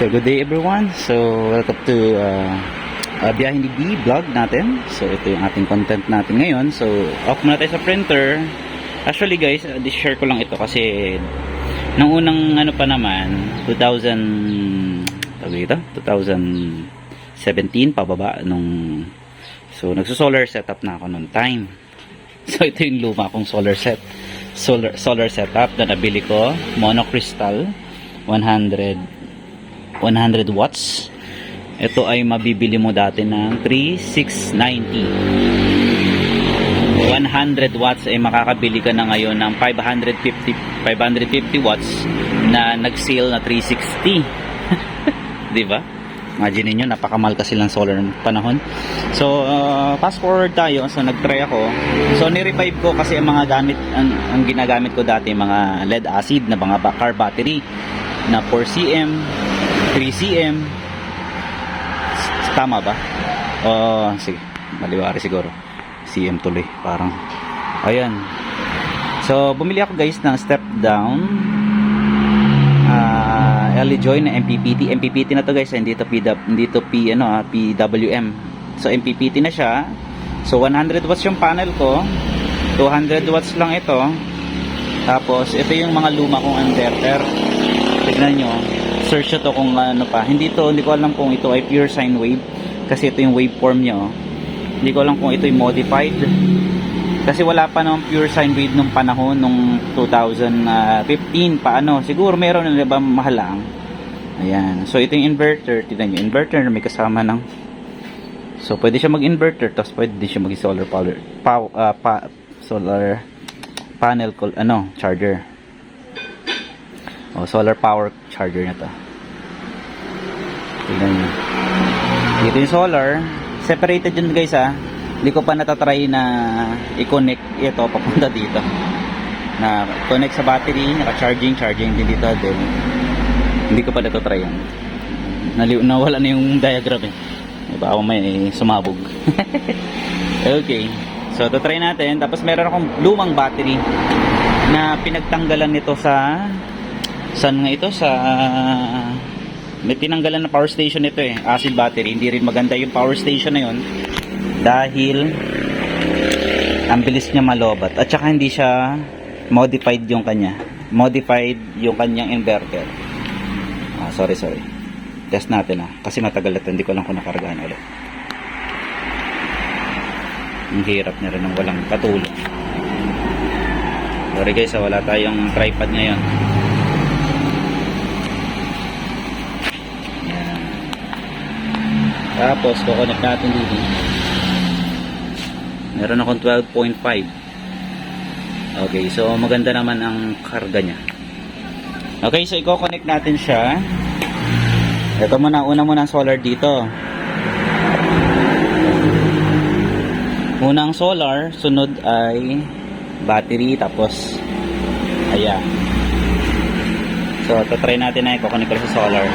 So good day everyone. So welcome to uh, uh, Biyahe ni B vlog natin. So ito yung ating content natin ngayon. So off muna tayo sa printer. Actually guys, uh, share ko lang ito kasi nung unang ano pa naman 2000 tawag dito? 2017 pababa nung so nagso-solar setup na ako noong time. So ito yung luma kong solar set solar solar setup na nabili ko monocrystal 100 100 watts. Ito ay mabibili mo dati ng 3690 100 watts ay makakabili ka na ngayon ng 550 550 watts na nag-sale na 360 di ba? Imagine niyo napakamahal kasi lang solar ng panahon. So uh, fast forward tayo. So nag-try ako. So ni-revive ko kasi ang mga gamit ang, ang ginagamit ko dati mga lead acid na mga car battery na 4cm 3cm S- tama ba? Oh sige. Maliwari siguro. Cm tuloy parang. Ayan. So bumili ako guys ng step down. Uh, LE join na MPPT MPPT na to guys hindi to PW, hindi to P ano ah, PWM so MPPT na siya. So 100 watts yung panel ko. 200 watts lang ito. Tapos ito yung mga luma kong inverter. Tignan nyo search nyo to kung ano pa. Hindi to hindi ko alam kung ito ay pure sine wave kasi ito yung waveform nyo hindi ko alam kung ito yung modified kasi wala pa namang pure sine wave nung panahon nung 2015 paano siguro meron na ba? Mahal lang. Ayan. So ito yung inverter. Tignan nyo inverter na may kasama ng so pwede siya mag inverter tapos pwede din siya mag solar power pow, ah, pa, solar panel col- ano charger oh solar power charger na to. Tignan nyo. Dito yung solar. Separated yun guys ah. Hindi ko pa natatry na i-connect ito papunta dito. Na connect sa battery naka-charging charging din dito din hindi ko pa natatry yan. Nali- nawala na yung diagram eh. Diba? Ako may sumabog. Okay. So try natin. Tapos meron akong lumang battery na pinagtanggalan nito sa saan nga ito? Sa may tinanggalan na power station ito eh acid battery. Hindi rin maganda yung power station na yun dahil ang bilis niya malobat. At saka hindi siya modified yung kanya. Modified yung kanyang inverter. Ah, sorry sorry. Test natin ah. Kasi matagal na hindi ko lang kung nakargaan ulit. Ang hirap niya rin ng walang katulong. Sorry guys ah, wala tayong tripod ngayon tapos kukonect natin dito. Meron akong 12.5 okay so maganda naman ang karga nya okay so i-connect natin siya. Ito muna una muna ang solar dito. Unang solar sunod ay battery tapos ayan. So try natin na i-connect sa solar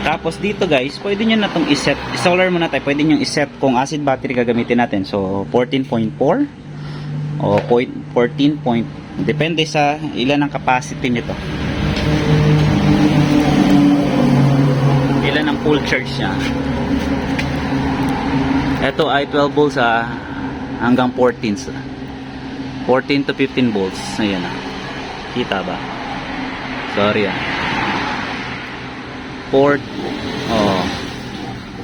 tapos dito guys, pwede nyo na itong iset. Solar muna tayo. Pwede nyo iset kung acid battery gagamitin natin. So, 14.4 o point 14 point. Depende sa ilan ang capacity nito. Ilan ang full charge niya. Ito ay 12 volts ah, hanggang 14. 14 to 15 volts. Ayan ah. Kita ba? Sorry ah. 4 oh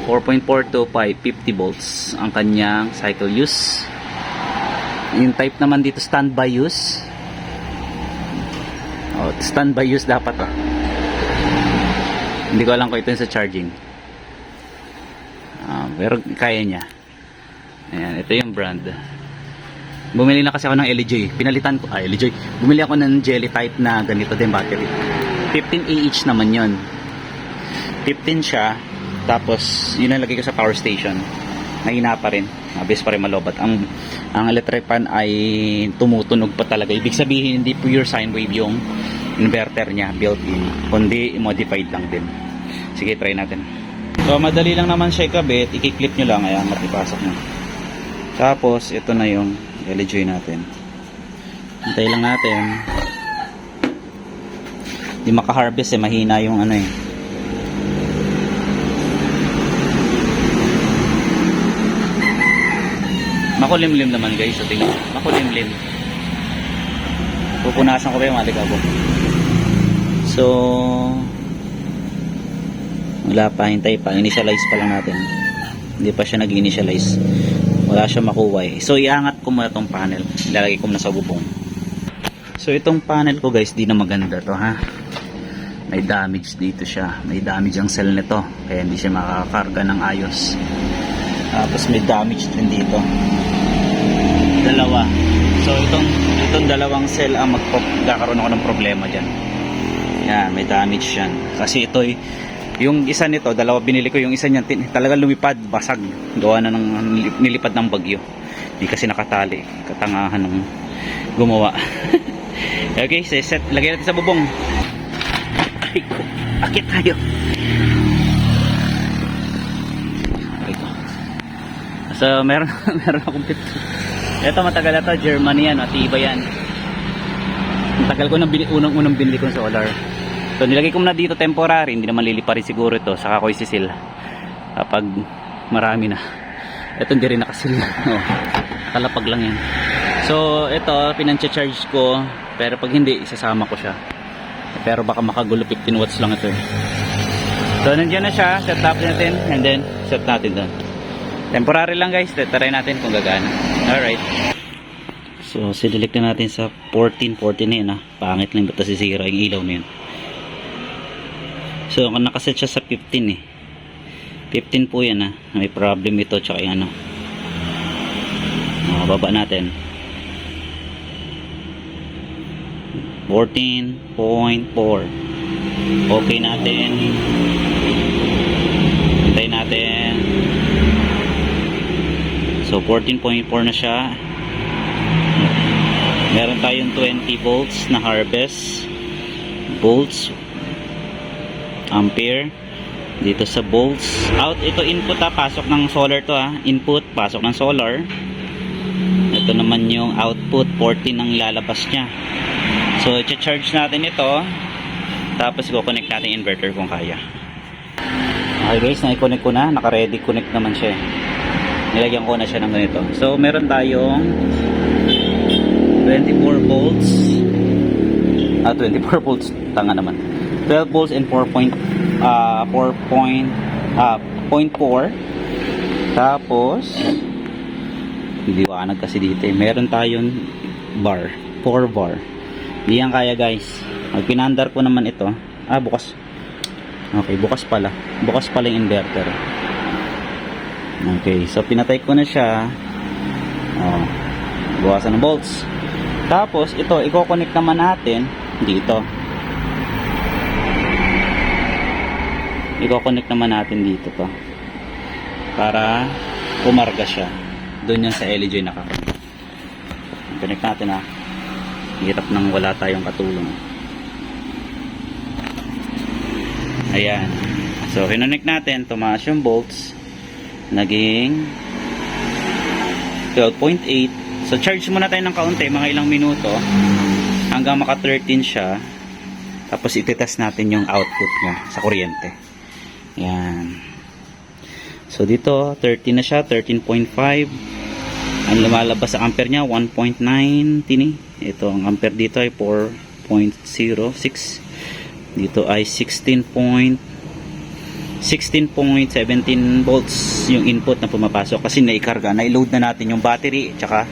4.4 to 5 50 volts ang kanyang cycle use. Yung type naman dito standby use. Oh standby use dapat oh. hindi ko alam kung ito sa charging. Ah, pero kaya niya. Ayan ito yung brand. Bumili na kasi ako ng LJ pinalitan ko. Ah LJ bumili ako ng jelly type na ganito din battery. 15 AH naman yon 15 siya tapos yun ang lagay ko sa power station. Mahina pa rin. Mabilis pa rin malobat. Ang ang electric fan ay tumutunog pa talaga. Ibig sabihin hindi pure sine wave yung inverter niya built in kundi modified lang din. Sige try natin. So madali lang naman siya ikabit. I-clip nyo lang. Ayan matipasok nyo tapos ito na yung LJ natin. Hintay lang natin. Hindi maka-harvest eh. Mahina yung ano eh Makulimlim naman guys. So, tingnan. Makulimlim. Pupunasan ko pa yung alikabok. So, wala pa, hintay pa. Initialize pa lang natin. Hindi pa siya nag-initialize. Wala siya makuha eh. So, iangat ko muna tong panel. Ilalagay ko muna sa bubong. So, itong panel ko guys, di na maganda to ha. May damage dito siya. May damage ang cell nito. Kaya hindi siya makakarga ng ayos. Tapos may damage din dito. Dalawa. So, itong, itong dalawang cell ang magkakaroon ako ng problema dyan. Yan, may damage yan. Kasi ito yung isa nito, dalawa binili ko, yung isa niyan, talagang lumipad, basag. Gawa na ng nilipad ng bagyo. Hindi kasi nakatali. Katangahan ng gumawa. okay, so set. Lagay natin sa bubong. Ay. Akit tayo. So, meron, meron akong pit. Ito matagal na to, Germany yan, matibay yan. Ang tagal ko nang bili, unang-unang binili kong solar. So nilagay ko muna dito temporary, hindi naman lilipa rin siguro ito, saka ko isisil. Kapag marami na. Ito hindi rin nakasil. oh, kalapag lang yan. So ito, pinancha-charge ko, pero pag hindi, isasama ko siya. Pero baka makagulo 15 watts lang ito eh. So nandiyan na siya, set up natin, and then set natin doon. Temporary lang guys, try natin kung gagana. Alright. So, sinelect na natin sa 14, 14 na yun ah. Pangit lang basta sisira yung ilaw na yun. So, nakaset siya sa 15 eh. 15 po yan ah. May problem ito tsaka yung ano. Uh, baba natin. 14.4 Okay natin. Hintay natin. So, 14.4 na siya. Meron tayong 20 volts na harvest. Volts. Ampere. Dito sa volts. Out, ito input ha. Pasok ng solar to ha. Input, pasok ng solar. Ito naman yung output. 14 ang lalabas niya. So, i-charge natin ito. Tapos, i-connect natin inverter kung kaya. Okay guys, na-connect ko na. Naka-ready connect naman siya. Nilagyan ko na siya ng ganito. So, meron tayong 24 volts. Ah, 24 volts. Tanga naman. 12 volts and 4 point, ah, 4 point, ah, 0.4. Tapos, liwanag kasi dito eh. Meron tayong bar. 4 bar. Hindi yan kaya guys. Magpinandar ko naman ito. Ah, bukas. Okay, bukas pala. Bukas pala yung inverter. Okay, so pinatay ko na siya. Oh, buwasan ng volts. Tapos, ito, i-connect naman natin dito. I-connect naman natin dito to. Para pumarga siya. Doon yan sa LED nakakonect. Connect natin ha. Hirap nang wala tayong katulong. Ayan. So, kinonect natin. Tumaas yung volts. Naging 12.8. So, charge muna tayo ng kaunti. Mga ilang minuto. Hanggang maka 13 siya. Tapos, ititest natin yung output niya sa kuryente. Yan. So, dito, 13 na siya. 13.5. Ang lumalabas sa ampere niya, 1.9 tini. Ito, ang ampere dito ay 4.06. Dito ay 16. 16.17 volts yung input na pumapasok kasi naikarga, naiload na natin yung battery tsaka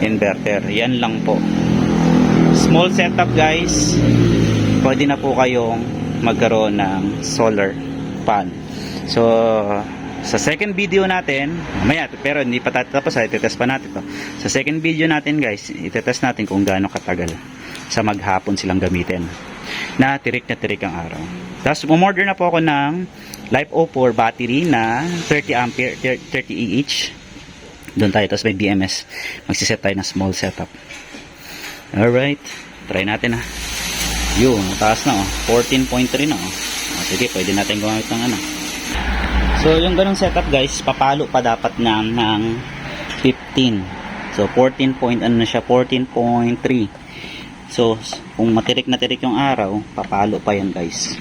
inverter. Yan lang po. Small setup guys. Pwede na po kayong magkaroon ng solar pan. So, sa second video natin, mamaya, pero hindi pa tatapos, itetest pa natin to. Sa second video natin guys, itetest natin kung gaano katagal sa maghapon silang gamitin na tirik na tirik ang araw. Tapos, umorder na po ako ng Life 04 battery na 30 ampere, 30 EH. Doon tayo. Tapos may BMS. Magsiset tayo ng small setup. Alright. Try natin ha. Yun, taas na oh. 14.3 na oh. oh. Sige, pwede natin gumamit ng ano. So, yung ganong setup guys, papalo pa dapat ng, ng 15. So, 14 point, ano na siya, 14.3. So, kung matirik na tirik yung araw, papalo pa yan guys.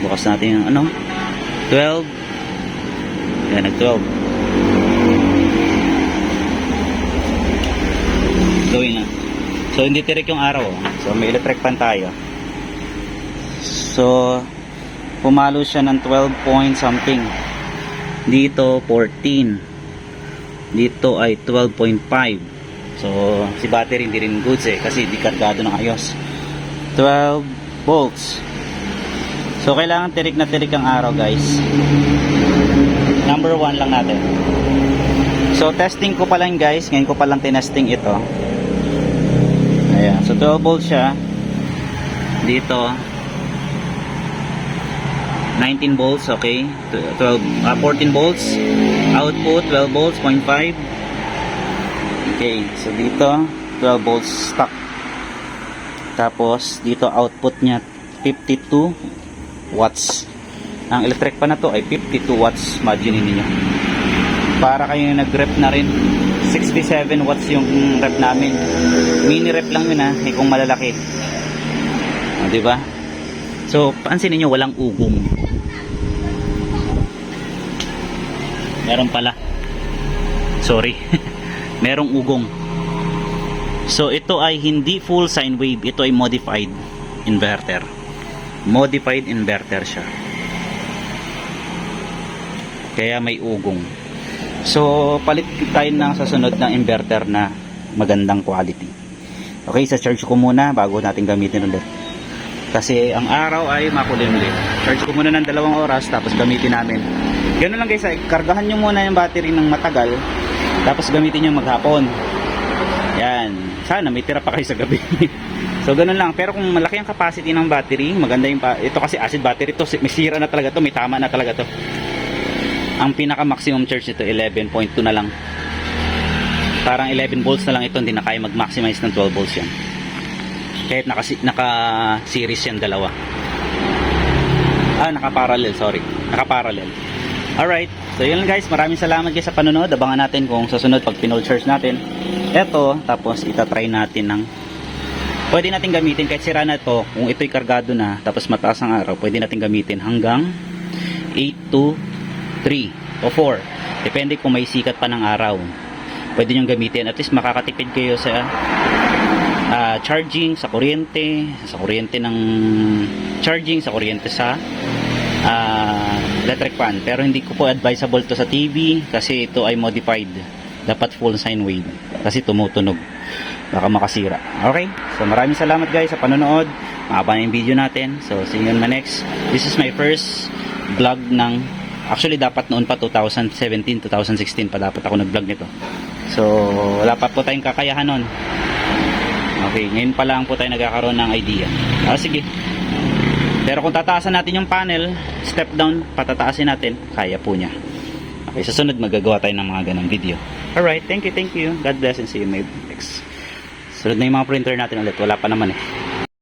Bukas natin yung ano, 12 Yan, nag-12. Going na. So, hindi tirik yung araw. oh. So, may electric fan tayo. So, pumalo siya ng 12 point something. Dito, 14. Dito ay 12.5. So, si battery hindi rin goods eh. Kasi di kargado ng ayos. 12 volts. So, kailangan tirik na tirik ang araw guys. Number 1 lang natin. So, testing ko pa lang guys. Ngayon ko pa lang tinesting ito. Ayan. So, 12 volts siya. Dito. 19 volts, okay. 12, ah, 14 volts. Output, 12 volts, 0.5. Okay. So, dito, 12 volts stock. Tapos, dito output niya 52 watts. Ang electric pa na to ay 52 watts. Imagine niyo para kayo nag-rep na rin 67 watts yung rep namin. Mini rep lang yun ha? Eh, kung malalaki. O, di ba? So pansinin nyo walang ugong. Meron pala. Sorry. Merong ugong. So ito ay hindi full sine wave. Ito ay modified inverter modified inverter siya kaya may ugong So, palit tayo ng sasunod na inverter na magandang quality. Okay, sa charge ko muna bago natin gamitin ulit. Kasi ang araw ay makulimlim. Charge ko muna ng dalawang oras tapos gamitin namin. Ganun lang guys, ay, kargahan nyo muna yung battery ng matagal tapos gamitin nyo maghapon. Yan. Sana may tira pa kayo sa gabi. so ganun lang. Pero kung malaki ang capacity ng battery, maganda yung ito kasi acid battery to, may sira na talaga to, may tama na talaga to. Ang pinaka maximum charge nito 11.2 na lang. Parang 11 volts na lang ito hindi na kaya mag maximize ng 12 volts yan. Kahit naka, naka series yan dalawa. Ah naka parallel sorry. Naka parallel alright. So yun guys. Maraming salamat guys sa panonood. Abangan natin kung sa sunod pag pinol charge natin. Eto tapos itatry natin ng pwede natin gamitin kahit sira na to kung ito'y kargado na tapos mataas ang araw pwede natin gamitin hanggang 8 to 3 o 4 depende kung may sikat pa ng araw. Pwede nyo gamitin. At least makakatipid kayo sa ah, charging sa kuryente sa kuryente ng charging sa kuryente sa ah, electric fan. Pero hindi ko po advisable to sa TV kasi ito ay modified. Dapat full sine wave. Kasi tumutunog baka makasira okay so maraming salamat guys sa panonood mahaba na yung video natin so see you on my next this is my first vlog ng Actually, dapat noon pa 2017, 2016 pa dapat ako nag-vlog nito. So, wala pa po tayong kakayahan noon. Okay, ngayon pa lang po tayo nagkakaroon ng idea. Ah, sige. Pero kung tataasan natin yung panel, step down, patataasin natin, kaya po niya. Okay, sa sunod magagawa tayo ng mga ganong video. Alright, thank you, thank you. God bless and see you in my next. Sunod na yung mga printer natin ulit. Wala pa naman eh.